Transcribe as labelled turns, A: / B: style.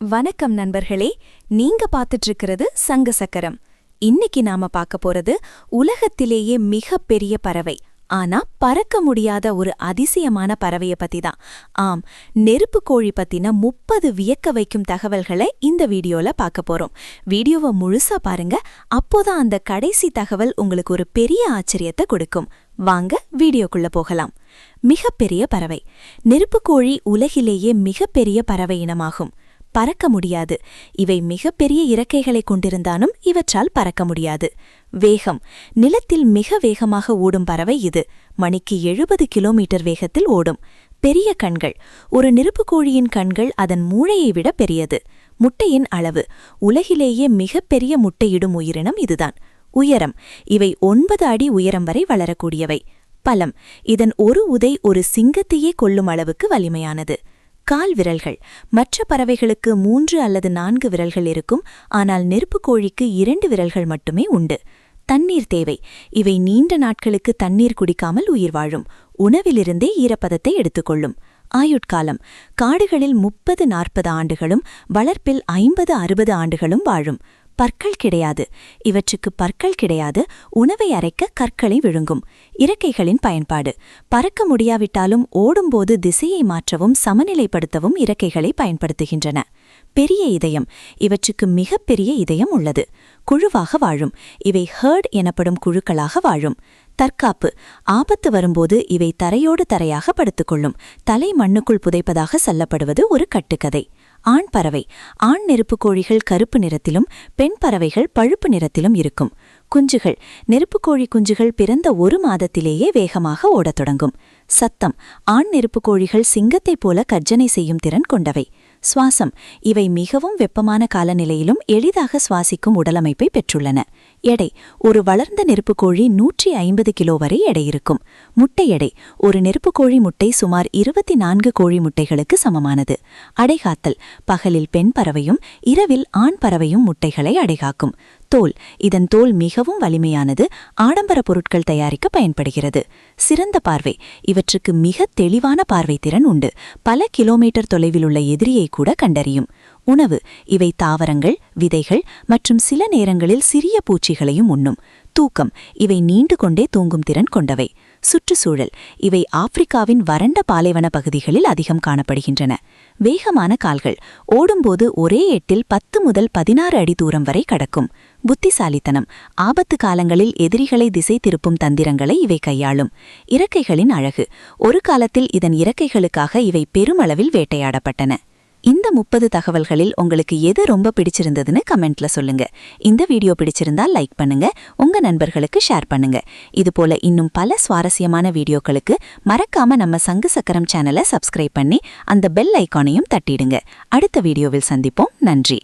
A: வணக்கம் நண்பர்களே நீங்க பார்த்துட்டு இருக்கிறது சங்க சக்கரம். இன்னைக்கு நாம பார்க்க போறது உலகத்திலேயே மிகப்பெரிய பறவை. ஆனா பறக்க முடியாத ஒரு அதிசயமான பறவைய பத்தி தான் ஆம் நெருப்பு கோழி பத்தின முப்பது வியக்க வைக்கும் தகவல்களை இந்த வீடியோல பார்க்க போறோம். வீடியோவை முழுசா பாருங்க அப்போதான் அந்த கடைசி தகவல் உங்களுக்கு ஒரு பெரிய ஆச்சரியத்தை கொடுக்கும். வாங்க வீடியோக்குள்ள போகலாம். மிகப்பெரிய பறவை. நெருப்புக்கோழி உலகிலேயே மிகப்பெரிய பறவை இனமாகும். பறக்க முடியாது. இவை மிகப்பெரிய இறக்கைகளை கொண்டிருந்தாலும் இவற்றால் பறக்க முடியாது. வேகம். நிலத்தில் மிக வேகமாக ஓடும் பறவை இது. மணிக்கு எழுபது கிலோமீட்டர் வேகத்தில் ஓடும். பெரிய கண்கள். ஒரு நெருப்புக்கோழியின் கண்கள் அதன் மூளையை விட பெரியது. முட்டையின் அளவு. உலகிலேயே மிகப்பெரிய முட்டையிடும் உயிரினம் இதுதான். உயரம். இவை ஒன்பது அடி உயரம் வரை வளரக்கூடியவை. பலம் இதன் ஒரு உதை ஒரு சிங்கத்தையே கொல்லும் அளவுக்கு வலிமையானது. கால் விரல்கள் மற்ற பறவைகளுக்கு மூன்று அல்லது நான்கு விரல்கள் இருக்கும். ஆனால் நெருப்பு கோழிக்கு இரண்டு விரல்கள் மட்டுமே உண்டு. தண்ணீர் தேவை. இவை நீண்ட நாட்களுக்கு தண்ணீர் குடிக்காமல் உயிர் வாழும். உணவிலிருந்தே ஈரப்பதத்தை எடுத்துக்கொள்ளும். ஆயுட்காலம். காடுகளில் முப்பது நாற்பது ஆண்டுகளும் வளர்ப்பில் ஐம்பது அறுபது ஆண்டுகளும் வாழும். பற்கள் கிடையாது. இவற்றுக்கு பற்கள் கிடையாது. உணவை அரைக்க கற்களை விழுங்கும். இறக்கைகளின் பயன்பாடு. பறக்க முடியாவிட்டாலும் ஓடும்போது திசையை மாற்றவும் சமநிலைப்படுத்தவும் இறக்கைகளை பயன்படுத்துகின்றன. பெரிய இதயம். இவற்றுக்கு மிகப்பெரிய இதயம் உள்ளது. குழுவாக வாழும். இவை ஹர்ட் எனப்படும் குழுக்களாக வாழும். தற்காப்பு. ஆபத்து வரும்போது இவை தரையோடு தரையாக படுத்துக்கொள்ளும். தலை மண்ணுக்குள் புதைப்பதாக சொல்லப்படுவது ஒரு கட்டுக்கதை. ஆண் பறவை. ஆண் நெருப்பு கோழிகள் கருப்பு நிறத்திலும் பெண் பறவைகள் பழுப்பு நிறத்திலும் இருக்கும். குஞ்சுகள். நெருப்புக்கோழி குஞ்சுகள் பிறந்த ஒரு மாதத்திலேயே வேகமாக ஓடத் தொடங்கும். சத்தம். ஆண் நெருப்புக் கோழிகள் சிங்கத்தைப் போல கர்ஜனை செய்யும் திறன் கொண்டவை. சுவாசம். இவை மிகவும் வெப்பமான காலநிலையிலும் எளிதாக சுவாசிக்கும் உடலமைப்பை பெற்றுள்ளன. எடை. ஒரு வளர்ந்த நெருப்புக்கோழி நூற்றி ஐம்பது கிலோ வரை எடை இருக்கும். முட்டை எடை. ஒரு நெருப்புக்கோழி முட்டை சுமார் இருபத்தி நான்கு கோழி முட்டைகளுக்கு சமமானது. அடைகாத்தல். பகலில் பெண் பறவையும் இரவில் ஆண் பறவையும் முட்டைகளை அடைகாக்கும். தோல். இதன் தோல் மிகவும் வலிமையானது ஆடம்பர பொருட்கள் தயாரிக்க பயன்படுகிறது. சிறந்த பார்வை. இவற்றுக்கு மிக தெளிவான பார்வை திறன் உண்டு. பல கிலோமீட்டர் தொலைவில் உள்ள எதிரியை கூட கண்டறியும். உணவு. இவை தாவரங்கள் விதைகள் மற்றும் சில நேரங்களில் சிறிய பூச்சிகளையும் உண்ணும். தூக்கம். இவை நீண்டு கொண்டே தூங்கும் திறன் கொண்டவை. சுற்றுச்சூழல். இவை ஆப்பிரிக்காவின் வறண்ட பாலைவன பகுதிகளில் அதிகம் காணப்படுகின்றன. வேகமான கால்கள். ஓடும்போது ஒரே எட்டில் பத்து முதல் பதினாறு அடி தூரம் வரை கடக்கும். புத்திசாலித்தனம். ஆபத்து காலங்களில் எதிரிகளை திசை திருப்பும் தந்திரங்களை இவை கையாளும். இறக்கைகளின் அழகு. ஒரு காலத்தில் இதன் இறக்கைகளுக்காக இவை பெருமளவில் வேட்டையாடப்பட்டன. இந்த முப்பது தகவல்களில் உங்களுக்கு எது ரொம்ப பிடிச்சிருந்ததுன்னு கமெண்ட்ல சொல்லுங்க. இந்த வீடியோ பிடிச்சிருந்தா லைக் பண்ணுங்க உங்க நண்பர்களுக்கு ஷேர் பண்ணுங்க. இது போல இன்னும் பல சுவாரஸ்யமான வீடியோக்களுக்கு மறக்காம நம்ம சங்கு சக்கரம் சேனலை சப்ஸ்கிரைப் பண்ணி அந்த பெல் ஐக்கானையும் தட்டிடுங்க. அடுத்த வீடியோவில் சந்திப்போம். நன்றி.